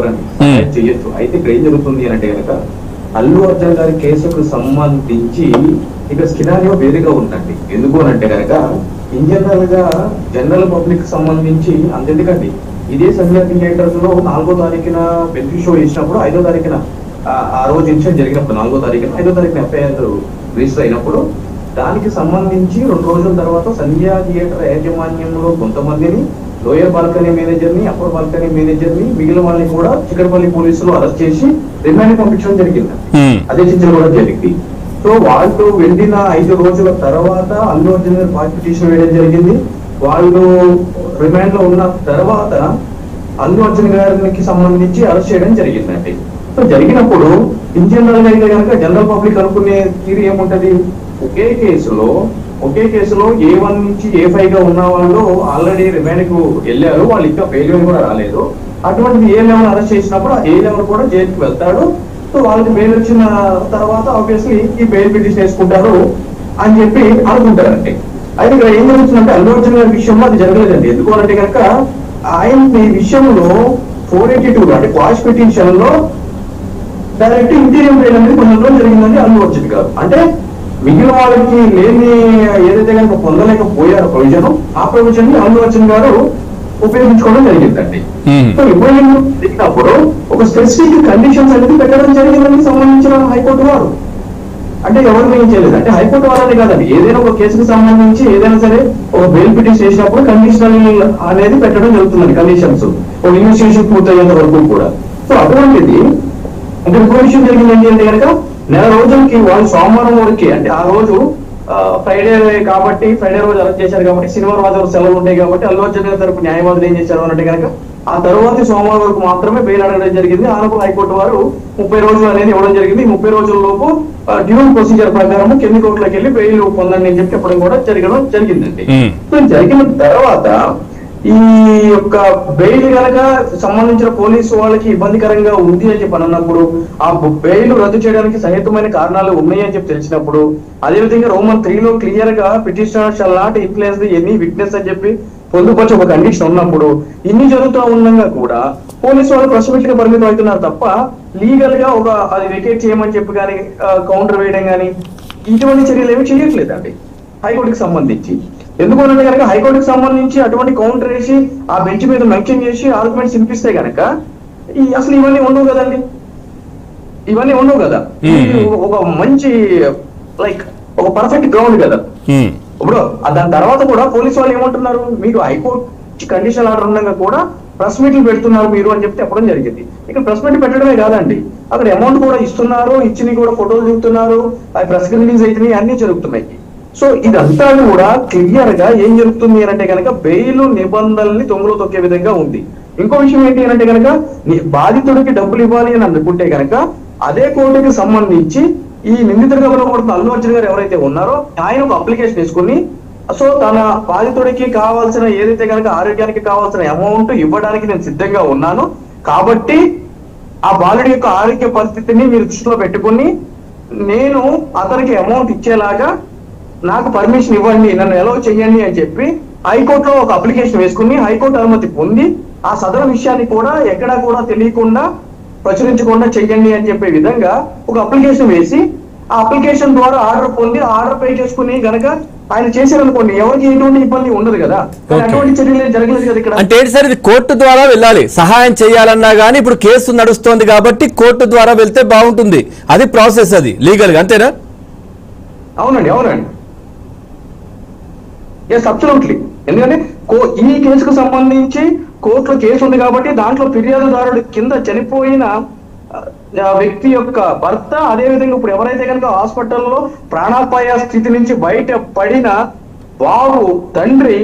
చెప్పరండి. చెయ్యొచ్చు అయితే ఇక్కడ ఏం జరుగుతుంది అని అంటే కనుక అల్లు అర్జున్ గారి కేసుకు సంబంధించి ఇక్కడ స్కినారియో వేరుగా ఉందండి. ఎందుకు అని అంటే కనుక ఇన్ జనరల్గా జనరల్ పబ్లిక్ సంబంధించి అంతెందుకండి. ఇదే సంధ్యా థియేటర్స్లో నాలుగో తారీఖున బెనిఫిట్ షో ఇచ్చినప్పుడు ఐదో తారీఖున ఆ- ఆ రోజు ఇన్సిడెంట్ జరిగినప్పుడు నాలుగో తారీఖున ఐదో తారీఖున ఎఫ్ఐఆర్ రిజిస్టర్ అయినప్పుడు దానికి సంబంధించి రెండు రోజుల తర్వాత సంధ్యా థియేటర్ యాజమాన్యంలో కొంతమందిని లోయర్ బాల్కనీ మేనేజర్ని అప్పర్ బాల్కనీ మేనేజర్ని మిగిలిన వాళ్ళని కూడా చిక్కడపల్లి పోలీసులు అరెస్ట్ చేసి రిమాండ్ పంపించడం జరిగింది. అదే చర్చలు కూడా జరిగింది. సో వాళ్ళు వెళ్ళిన ఐదు రోజుల తర్వాత అల్లు అర్జున్ గారు పార్టీ పిటిషన్ వేయడం జరిగింది. వాళ్ళు రిమాండ్లో ఉన్న తర్వాత అల్లు అర్జున్ గారికి సంబంధించి అరెస్ట్ చేయడం జరిగిందండి. సో జరిగినప్పుడు ఇన్ జనరల్ అయితే కనుక జనరల్ పబ్లిక్ అనుకునే తీరు ఏముంటది? ఒకే కేసులో ఒకే కేసులో ఏ వన్ నుంచి ఏ ఫైవ్గా ఉన్న వాళ్ళు ఆల్రెడీ రిమాండ్కు వెళ్ళారు వాళ్ళు ఇంకా బెయిల్ కూడా రాలేదు. అటువంటి ఏ లెవెల్ అరెస్ట్ చేసినప్పుడు ఆ ఏ లెవెల్ కూడా జైలుకి వెళ్తాడు. సో వాళ్ళకి బెయిల్ వచ్చిన తర్వాత ఆబ్వియస్లీ ఈ బెయిల్ పిటిషన్ వేసుకుంటారు అని చెప్పి అనుకుంటారండి. అయితే ఇక్కడ ఏం జరుగుతుందంటే అల్లు అర్జున్ గారి విషయంలో అది జరగలేదండి. ఎందుకు అంటే కనుక ఆయన ఈ విషయంలో ఫోర్ ఎయిటీ టూ అంటే క్వాష్ పిటిషన్లో డైరెక్ట్ ఇంటీరియర్ బెయిల్ అనేది కొన్ని రోజులు జరిగిందండి అల్లు అర్జున్ గారు. అంటే మిగిలిన వాళ్ళకి లేని ఏదైతే కనుక పొందలేకపోయారో ప్రొవిజన్ ఆ ప్రొవిజన్ని అల్లు గారు ఉపయోగించుకోవడం జరిగిందండి. సో ఇవ్వలేదు పెట్టినప్పుడు ఒక స్పెసిఫిక్ కండిషన్స్ అనేది పెట్టడం జరిగిందని సంబంధించిన హైకోర్టు వారు. అంటే ఎవరు ఏం చేయలేదు. అంటే హైకోర్టు వాళ్ళని కాదండి. ఏదైనా ఒక కేసుకు సంబంధించి ఏదైనా సరే ఒక బెయిల్ పిటిషన్ చేసినప్పుడు కండిషనల్ అనేది పెట్టడం జరుగుతుందండి కండిషన్స్ ఒక ఇన్వెస్టిగేషన్ పూర్తయ్యేంత వరకు కూడా. సో అటువంటిది అంటే ఇంకో విషయం జరిగిందండి అంటే కనుక నెల రోజులకి వాళ్ళు సోమవారం వరకు అంటే ఆ రోజు ఫ్రైడే కాబట్టి ఫ్రైడే రోజు అరెస్ట్ చేశారు కాబట్టి శనివారం ఆదివారం సెలవులు ఉంటాయి కాబట్టి అల్లు అర్జున్ గారి తరపు న్యాయవాదులు ఏం చేశారు అంటే కనుక ఆ తర్వాత సోమవారం వరకు మాత్రమే బెయిల్ అడగడం జరిగింది. ఆనపు హైకోర్టు వారు ముప్పై రోజులు అనేది ఇవ్వడం జరిగింది. ఈ ముప్పై రోజుల లోపు డ్యూ ప్రొసీజర్ ప్రకారం కింది కోర్టులోకి వెళ్ళి బెయిల్ పొందండి అని చెప్పి చెప్పడం కూడా జరగడం జరిగిందండి. జరిగిన తర్వాత ఈ యొక్క బెయిల్ గనక సంబంధించిన పోలీసు వాళ్ళకి ఇబ్బందికరంగా ఉంది అని చెప్పి అన్నప్పుడు ఆ బెయిల్ రద్దు చేయడానికి సహేతుమైన కారణాలు ఉన్నాయి అని చెప్పి తెలిసినప్పుడు అదేవిధంగా రోమన్ త్రీలో క్లియర్గా petitioner shall not influence the any witness అని చెప్పి పొందుపరిచి ఒక కండిషన్ ఉన్నప్పుడు ఇన్ని జరుగుతూ ఉండగా కూడా పోలీసు వాళ్ళు ప్రెస్గా పరిమితం అవుతున్నారు తప్ప లీగల్గా ఒక అది వెకేట్ చేయమని చెప్పి కానీ కౌంటర్ వేయడం కానీ ఇటువంటి చర్యలు ఏమి చేయట్లేదండి. హైకోర్టుకి సంబంధించి. ఎందుకంటే కనుక హైకోర్టుకి సంబంధించి అటువంటి కౌంటర్ వేసి ఆ బెంచ్ మీద మెన్షన్ చేసి ఆర్గ్యుమెంట్స్ వినిపిస్తే కనుక ఈ అసలు ఇవన్నీ ఉండవు కదండి. ఇవన్నీ ఉండవు కదా. ఒక మంచి లైక్ ఒక పర్ఫెక్ట్ గ్రౌండ్ కదా. ఇప్పుడు దాని తర్వాత కూడా పోలీసు వాళ్ళు ఏమంటున్నారు? మీకు హైకోర్టు కండిషన్ ఆర్డర్ ఉండగా కూడా ప్రెస్ మీట్లు పెడుతున్నారు మీరు అని చెప్పి చెప్పడం జరిగింది. ఇక్కడ ప్రెస్ మీట్ పెట్టడమే కాదండి. అక్కడ అమౌంట్ కూడా ఇస్తున్నారు ఇచ్చినవి కూడా ఫోటోలు చూపుతున్నారు ఆ ప్రెస్ రిలీజ్ అవుతున్నాయి అన్ని జరుగుతున్నాయి. సో ఇదంతా కూడా క్లియర్గా ఏం జరుగుతుంది అంటే కనుక బెయిల్ నిబంధనల్ని తొంగలో తొక్కే విధంగా ఉంది. ఇంకో విషయం ఏంటి అంటే కనుక బాధితుడికి డబ్బులు ఇవ్వాలి అని అనుకుంటే కనుక అదే కోర్టుకి సంబంధించి ఈ నిందితుడిగా పిలువబడుతున్న అల్లు అర్జున్ గారు ఎవరైతే ఉన్నారో ఆయన ఒక అప్లికేషన్ తీసుకుని సో తన బాధితుడికి కావాల్సిన ఏదైతే కనుక ఆరోగ్యానికి కావాల్సిన అమౌంట్ ఇవ్వడానికి నేను సిద్ధంగా ఉన్నాను. కాబట్టి ఆ బాలుడి యొక్క ఆరోగ్య పరిస్థితిని మీరు దృష్టిలో పెట్టుకుని నేను అతనికి అమౌంట్ ఇచ్చేలాగా నాకు పర్మిషన్ ఇవ్వండి నన్ను ఎలా చెయ్యండి అని చెప్పి హైకోర్టులో ఒక అప్లికేషన్ వేసుకుని హైకోర్టు అనుమతి పొంది ఆ సదరు విషయాన్ని కూడా ఎక్కడా కూడా తెలియకుండా ప్రచురించకుండా చెయ్యండి అని చెప్పే విధంగా ఒక అప్లికేషన్ వేసి ఆ అప్లికేషన్ ద్వారా ఆర్డర్ పొంది ఆర్డర్ పే చేసుకుని గనక ఆయన చేశారనుకోండి ఎవరికి ఎటువంటి ఇబ్బంది ఉండదు కదా. అటువంటి చర్యలు జరగలేదు కదా ఇక్కడ? అంటే సార్ ఇది కోర్టు ద్వారా వెళ్ళాలి. సహాయం చేయాలన్నా కానీ ఇప్పుడు కేసు నడుస్తోంది కాబట్టి కోర్టు ద్వారా వెళ్తే బాగుంటుంది. అది ప్రాసెస్ అది లీగల్గా అంతేనా? అవునండి అవునండి. ఎస్ అబ్సల్యూట్లీ ఎందుకంటే కో- ఈ కేసుకు సంబంధించి కోర్టులో కేసు ఉంది కాబట్టి దాంట్లో ఫిర్యాదుదారుడు కింద చనిపోయిన వ్యక్తి యొక్క భర్త అదే విధంగా ఇప్పుడు ఎవరైతే కనుక హాస్పిటల్లో ప్రాణాపాయ స్థితి నుంచి బయట పడిన బాబు తండ్రి